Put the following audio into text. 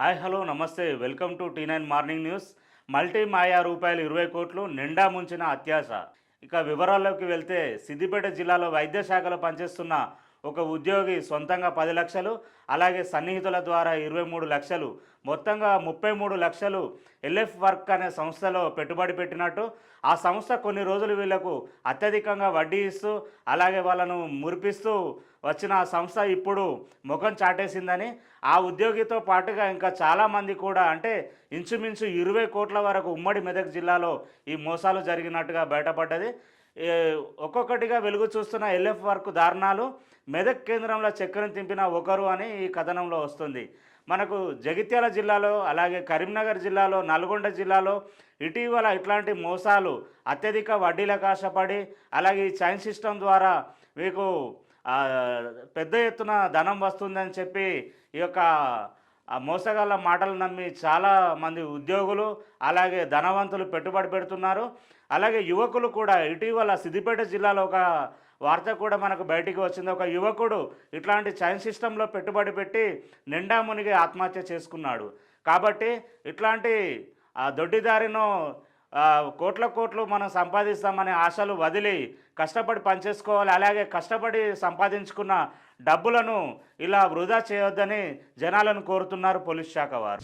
Hi hello నమస్తే. Welcome to T nine morning news. Multi మాయా రూపాయలు ఇరవై కోట్లు నిండా ముంచిన అత్యాశ. ఇక వివరాల్లోకి వెళ్తే సిద్దిపేట జిల్లాలో వైద్య శాఖలో పనిచేస్తున్న ఒక ఉద్యోగి సొంతంగా పది లక్షలు అలాగే సన్నిహితుల ద్వారా ఇరవై మూడు లక్షలు మొత్తంగా ముప్పై మూడు లక్షలు ఎల్ఎఫ్ వర్క్ అనే సంస్థలో పెట్టుబడి పెట్టినట్టు ఆ సంస్థ కొన్ని రోజులు వీళ్ళకు అత్యధికంగా వడ్డీ ఇస్తూ అలాగే వాళ్ళను మురిపిస్తూ వచ్చిన ఆ సంస్థ ఇప్పుడు ముఖం చాటేసిందని ఆ ఉద్యోగితో పాటుగా ఇంకా చాలామంది కూడా అంటే ఇంచుమించు ఇరవై కోట్ల వరకు ఉమ్మడి మెదక్ జిల్లాలో ఈ మోసాలు జరిగినట్టుగా బయటపడ్డది. ఒక్కొక్కటిగా వెలుగు చూస్తున్న ఎల్ఎఫ్ వర్క్ దారుణాలు మెదక్ కేంద్రంలో చక్కెరను తింపిన ఒకరు అని ఈ కథనంలో వస్తుంది. మనకు జగిత్యాల జిల్లాలో అలాగే కరీంనగర్ జిల్లాలో నల్గొండ జిల్లాలో ఇటీవల ఇట్లాంటి మోసాలు అత్యధిక వడ్డీలకు ఆశపడి అలాగే ఈ చైన్ సిస్టమ్ ద్వారా మీకు పెద్ద ఎత్తున ధనం వస్తుందని చెప్పి ఈ యొక్క ఆ మోసగాళ్ళ మాటలు నమ్మి చాలా మంది ఉద్యోగులు అలాగే ధనవంతులు పెట్టుబడి పెడుతున్నారు. అలాగే యువకులు కూడా ఇటీవల సిద్దిపేట జిల్లాలో ఒక వార్త కూడా మనకు బయటికి వచ్చింది. ఒక యువకుడు ఇట్లాంటి చైన్ సిస్టంలో పెట్టుబడి పెట్టి నిండా మునిగి ఆత్మహత్య చేసుకున్నాడు. కాబట్టి ఇట్లాంటి ఆ దొడ్డిదారిను కోట్ల కోట్లు మనం సంపాదిస్తామనే ఆశలు వదిలి కష్టపడి పనిచేసుకోవాలి. అలాగే కష్టపడి సంపాదించుకున్న డబ్బులను ఇలా వృధా చేయొద్దని జనాలను కోరుతున్నారు పోలీస్ శాఖ వారు.